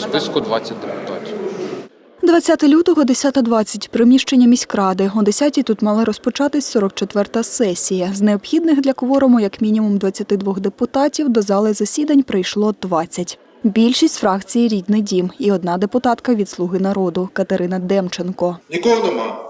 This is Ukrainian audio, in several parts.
Списку 20 депутатів. 20 лютого, 10.20. Приміщення міськради. О 10 тут мала розпочатись 44-та сесія. З необхідних для кворуму як мінімум 22 депутатів до зали засідань прийшло 20. Більшість фракції «Рідний дім» і одна депутатка від «Слуги народу» Катерина Демченко. Нікого нема.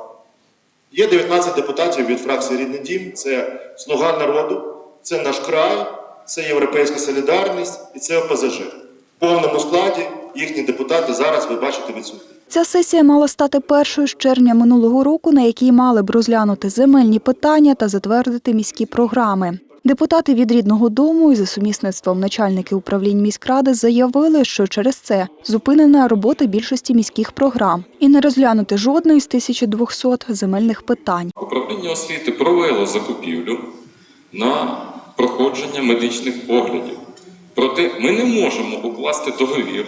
Є 19 депутатів від фракції Рідний Дім. Це Слуга народу, це наш край, це Європейська солідарність і це ОПЗЖ. В повному складі їхні депутати зараз ви бачите відсутні. Ця сесія мала стати першою з червня минулого року, на якій мали б розглянути земельні питання та затвердити міські програми. Депутати від рідного дому і за сумісництвом начальники управлінь міськради заявили, що через це зупинена робота більшості міських програм і не розглянути жодної з 1200 земельних питань. Управління освіти провело закупівлю на проходження медичних оглядів. Проте ми не можемо укласти договір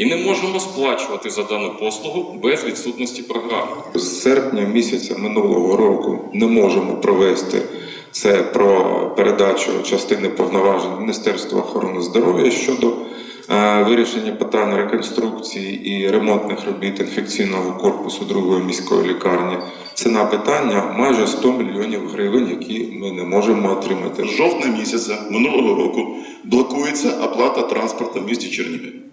і не можемо сплачувати за дану послугу без відсутності програми. З серпня місяця минулого року не можемо провести це про передачу частини повноважень Міністерства охорони здоров'я щодо е, вирішення питань реконструкції і ремонтних робіт інфекційного корпусу другої міської лікарні. Ціна питання майже 100 мільйонів гривень, які ми не можемо отримати. З жовтня місяця минулого року блокується оплата транспорту в місті Чернігів.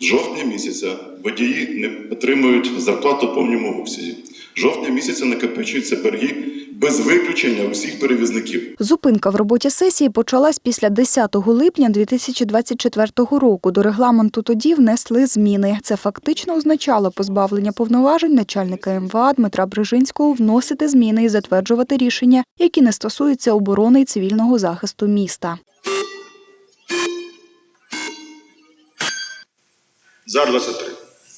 З жовтня місяця водії не отримують зарплату в повному обсязі. Жовтня місяця накопичуються борги без виключення усіх перевізників. Зупинка в роботі сесії почалась після 10 липня 2024 року. До регламенту тоді внесли зміни. Це фактично означало позбавлення повноважень начальника МВА Дмитра Брижинського вносити зміни і затверджувати рішення, які не стосуються оборони і цивільного захисту міста. За 23.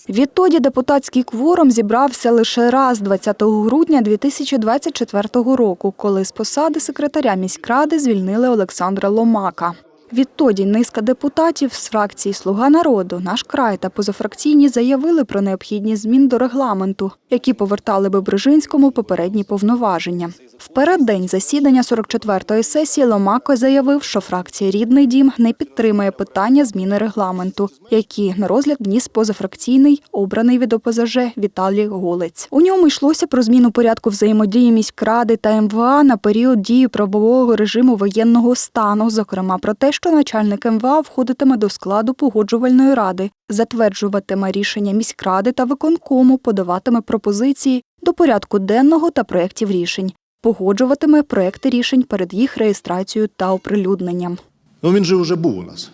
Відтоді депутатський кворум зібрався лише раз 20 грудня 2024 року, коли з посади секретаря міськради звільнили Олександра Ломака. Відтоді низка депутатів з фракції Слуга народу, наш край та позафракційні заявили про необхідність змін до регламенту, які повертали би Брижинському попередні повноваження. В переддень засідання 44-ї сесії Ломако заявив, що фракція Рідний дім не підтримує питання зміни регламенту, які на розгляд вніс позафракційний, обраний від ОПЗЖ Віталій Голець. У ньому йшлося про зміну порядку взаємодії міськради та МВА на період дії правового режиму воєнного стану, зокрема про те, що начальник МВА входитиме до складу погоджувальної ради, затверджуватиме рішення міськради та виконкому, подаватиме пропозиції до порядку денного та проєктів рішень, погоджуватиме проекти рішень перед їх реєстрацією та оприлюдненням. Ну він же вже був у нас.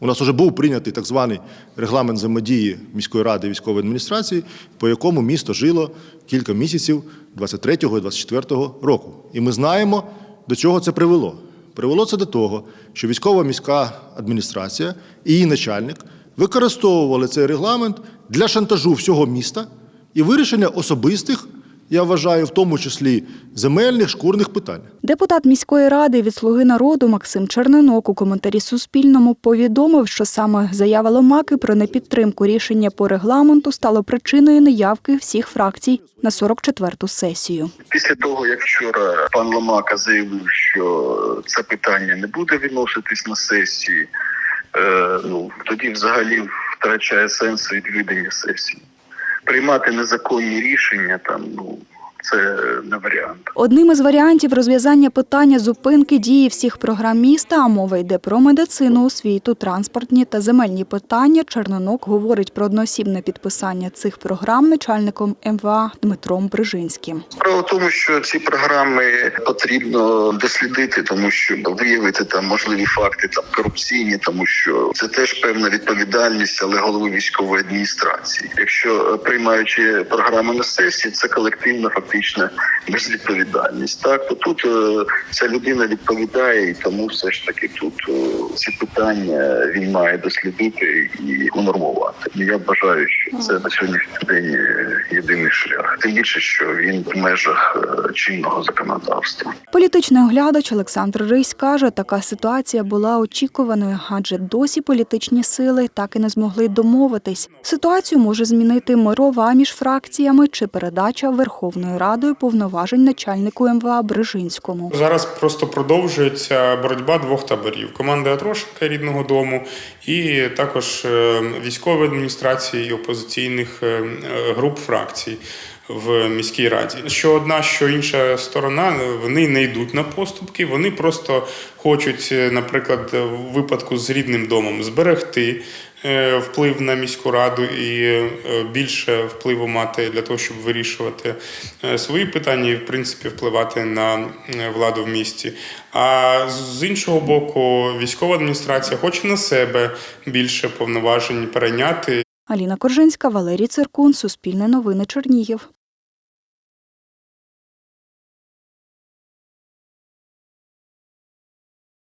У нас вже був прийнятий так званий регламент взаємодії міської ради військової адміністрації, по якому місто жило кілька місяців 23-го і 24-го року. І ми знаємо, до чого це привело. Привело це до того, що військова міська адміністрація і її начальник використовували цей регламент для шантажу всього міста і вирішення особистих, я вважаю, в тому числі земельних шкурних питань. Депутат міської ради від «Слуги народу» Максим Черненок у коментарі Суспільному повідомив, що саме заява Ломаки про непідтримку рішення по регламенту стало причиною неявки всіх фракцій на 44-ту сесію. Після того, як вчора пан Ломака заявив, що це питання не буде виноситись на сесії, е, ну тоді взагалі втрачає сенс відвідання сесії. Приймати незаконні рішення там ну це не варіант. Одним із варіантів розв'язання питання зупинки дії всіх програм міста, а мова йде про медицину, освіту, транспортні та земельні питання. Чернонок говорить про одноосібне підписання цих програм начальником МВА Дмитром Брижинським. Справа в тому, що ці програми потрібно дослідити, тому що виявити там можливі факти там корупційні, тому що це теж певна відповідальність, але голови військової адміністрації. Якщо приймаючи програми на сесії, це колективна фактично безвідповідальність. Так то тут е, ця людина відповідає, і тому все ж таки тут е, ці питання він має дослідити і унормувати. Я вважаю, що це на сьогоднішній день е, єдиний шлях. Тим більше, що він в межах е, чинного законодавства. Політичний оглядач Олександр Рись каже, така ситуація була очікуваною, адже досі політичні сили так і не змогли домовитись. Ситуацію може змінити мирова між фракціями чи передача Верховної Ради радою повноважень начальнику МВА Брижинському. Зараз просто продовжується боротьба двох таборів: команди Атрошенка рідного дому і також е, військової адміністрації і опозиційних е, е, груп фракцій. В міській раді, що одна, що інша сторона, вони не йдуть на поступки, вони просто хочуть, наприклад, у випадку з рідним домом зберегти вплив на міську раду і е, більше впливу мати для того, щоб вирішувати е, свої питання і, в принципі, впливати на е, владу в місті. А з іншого боку, військова адміністрація хоче на себе більше повноважень перейняти Аліна Коржинська, Валерій Циркун, Суспільне новини Чернігів.